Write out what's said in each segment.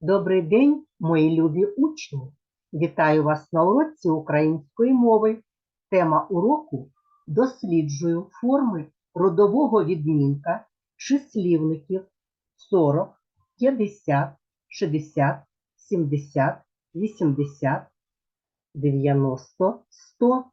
Добрий день, мої любі учні! Вітаю вас на уроці української мови. Тема уроку досліджую форми родового відмінка числівників 40, 50, 60, 70, 80, 90, 100.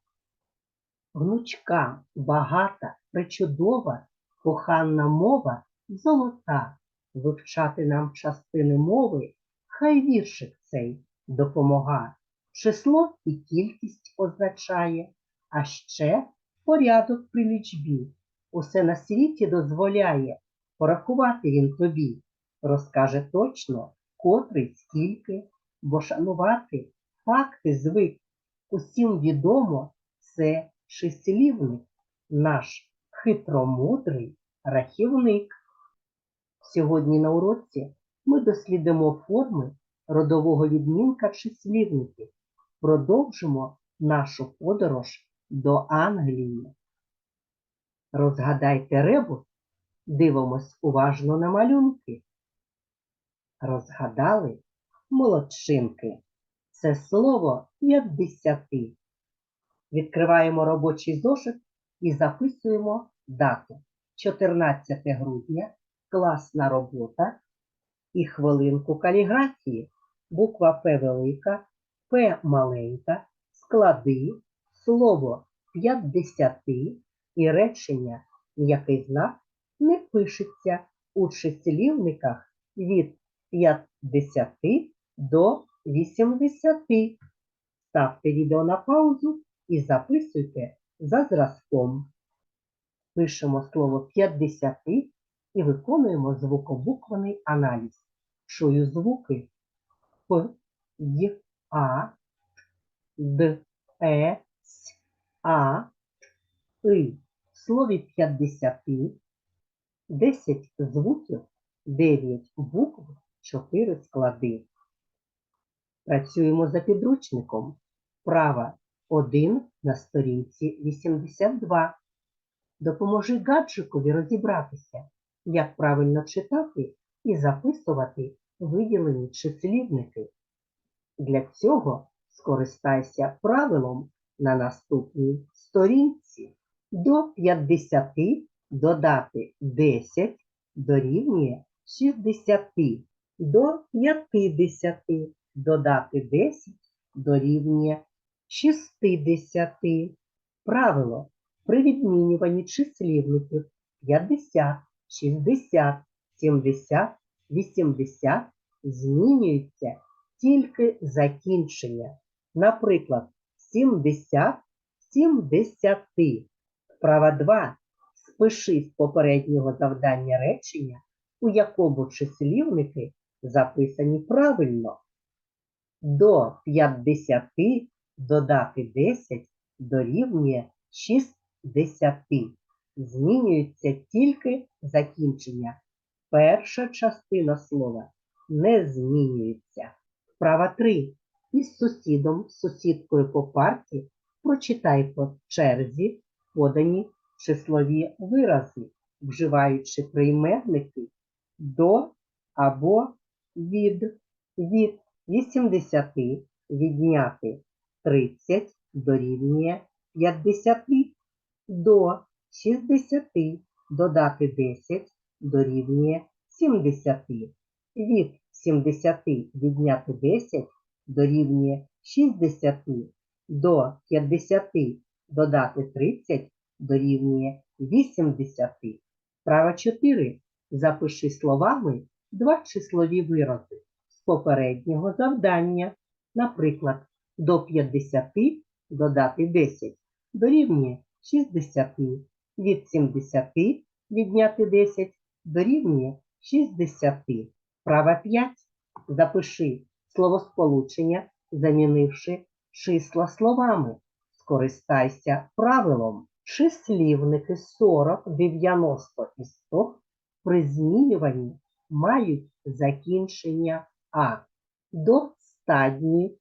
Гнучка, багата, причудова, коханна мова золота. Вивчати нам частини мови, хай віршик цей допомога. Число і кількість означає, а ще порядок при лічбі. Усе на світі дозволяє, порахувати він тобі. Розкаже точно, котрий скільки, бо шанувати факти звик. Усім відомо, це числівник, наш хитромудрий рахівник. Сьогодні на уроці ми дослідимо форми родового відмінка числівників. Продовжимо нашу подорож до Англії. Розгадайте ребус, дивимось уважно на малюнки. Розгадали молодчинки. Це слово п'ятдесяти. Відкриваємо робочий зошит і записуємо дату 14 грудня класна робота і хвилинку каліграфії. Буква П велика, П маленька, склади, слово 50 і речення, м'який знак не пишеться у числівниках від 50 до 80. Ставте відео на паузу і записуйте за зразком. Пишемо слово 50 і виконуємо звукобуквений аналіз. Чую звуки П, Й, А, Д, Е, С, А, И. В слові 50 10 звуків, 9 букв, 4 склади. Працюємо за підручником. Права 1 на сторінці 82. Допоможи гаджикові розібратися, як правильно читати і записувати виділені числівники. Для цього скористайся правилом на наступній сторінці. До 50 додати 10 дорівнює 60. До 50 додати 10 дорівнює 60. Правило при відмінюванні числівників 50, 60, 70, 80 змінюються тільки закінчення. Наприклад, 70 70. Вправа 2. Спиши з попереднього завдання речення, у якому числівники записані правильно. До 50 додати 10 дорівнює 60. Змінюється тільки закінчення. Перша частина слова не змінюється. Вправа 3. Із сусідом, сусідкою по парті прочитай по черзі подані числові вирази, вживаючи прийменники до або від. Від 80 відняти 30 дорівнює 50 до 60 додати 10 дорівнює 70. Від 70 відняти 10 дорівнює 60. До 50 додати 30 дорівнює 80. Права 4. Запиши словами два числові вирази з попереднього завдання. Наприклад, до 50 додати 10 дорівнює 60. Від 70 відняти 10 дорівнює 60. Права 5. Запиши словосполучення, замінивши числа словами. Скористайся правилом. Числівники 40, 90 і 100 при змінюванні мають закінчення А. До 100 днів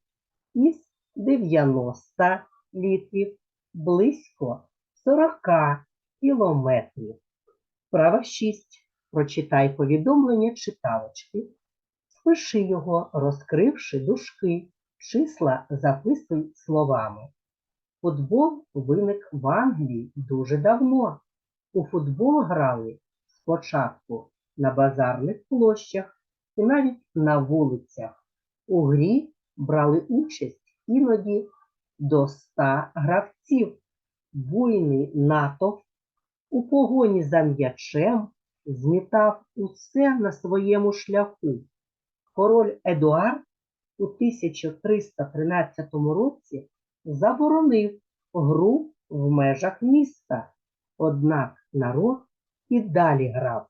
із 90 літрів близько 40 кілометрів. Права 6. Прочитай повідомлення читалочки. Пиши його, розкривши дужки, числа записуй словами. Футбол виник в Англії дуже давно. У футбол грали спочатку на базарних площах і навіть на вулицях. У грі брали участь іноді до ста гравців. Буйний натовп у погоні за м'ячем змітав усе на своєму шляху. Король Едуард у 1313 році заборонив гру в межах міста, однак народ і далі грав.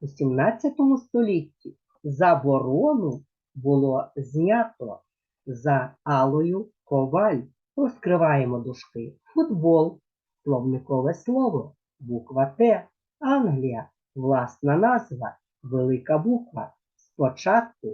У 17 столітті заборону було знято за Алою Коваль. Розкриваємо дужки. Футбол, словникове слово, буква Т, Англія, власна назва, велика буква. Спочатку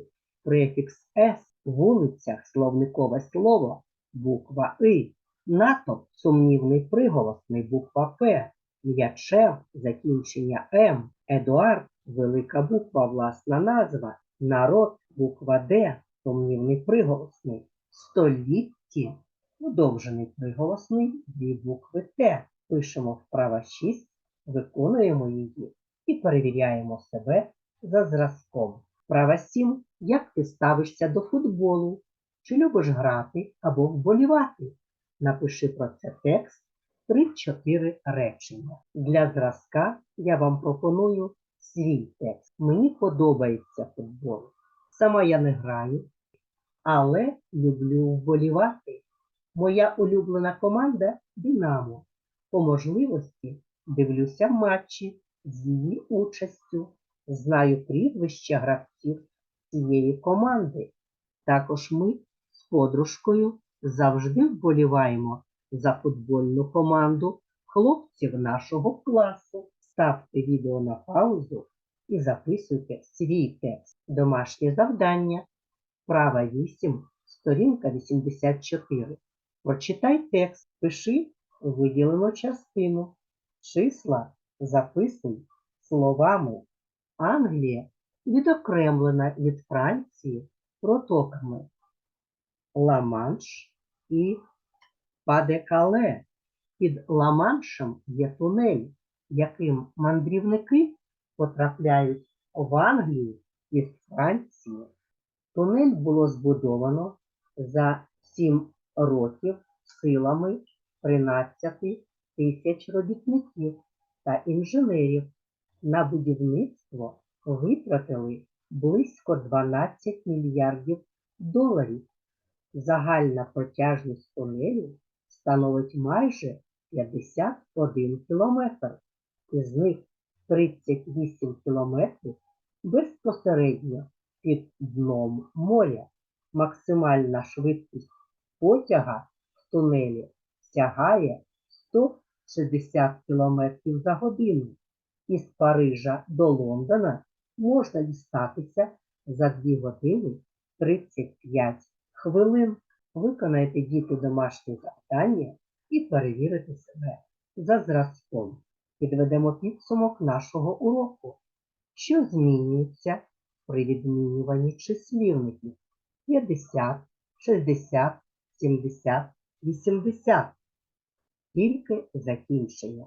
префікс С, вулицях, словникове слово, буква И, натовп, сумнівний приголосний, буква П, м'ячем, закінчення М, Едуард, велика буква, власна назва, народ, буква Д, сумнівний приголосний, столітті, подовжений приголосний, дві букви Т. Пишемо вправа 6, виконуємо її і перевіряємо себе за зразком. Вправа 7. Як ти ставишся до футболу? Чи любиш грати або вболівати? Напиши про це текст 3-4 речення. Для зразка я вам пропоную свій текст. Мені подобається футбол. Сама я не граю, але люблю вболівати. Моя улюблена команда Динамо. По можливості дивлюся матчі з її участю. Знаю прізвища гравців цієї команди. Також ми з подружкою завжди вболіваємо за футбольну команду хлопців нашого класу. Ставте відео на паузу і записуйте свій текст. Домашнє завдання. Права 8, сторінка 84. Прочитай текст, пиши виділену частину. Числа записуй словами. Англія відокремлена від Франції протоками Ла-Манш і Падекале. Під Ла-Маншем є тунель, яким мандрівники потрапляють в Англію із Франції. Тунель було збудовано за 7 років силами 13 тисяч робітників та інженерів. На будівництво витратили близько 12 мільярдів доларів. Загальна протяжність тунелю становить майже 51 кілометр, із них 38 кілометрів безпосередньо під дном моря. Максимальна швидкість потяга в тунелі сягає 160 км за годину. Із Парижа до Лондона можна дістатися за 2 години 35 хвилин. Виконайте діти домашні завдання і перевірите себе за зразком. Підведемо підсумок нашого уроку. Що змінюється при відмінюванні числівників 50, 60, 70, 80? Тільки закінчення.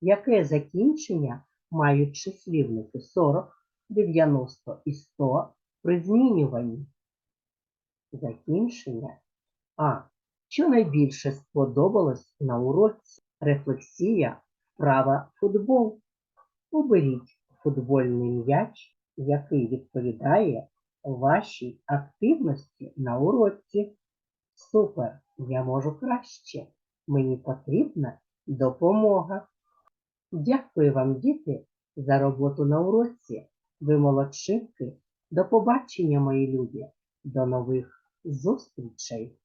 Яке закінчення мають числівники 40, 90 і 100 при змінюванні? Закінчення. А. Що найбільше сподобалось на уроці? Рефлексія, вправа футбол. Оберіть футбольний м'яч, який відповідає вашій активності на уроці. Супер! Я можу краще. Мені потрібна допомога. Дякую вам, діти, за роботу на уроці. Ви молодшинки. До побачення, мої любі. До нових зустрічей!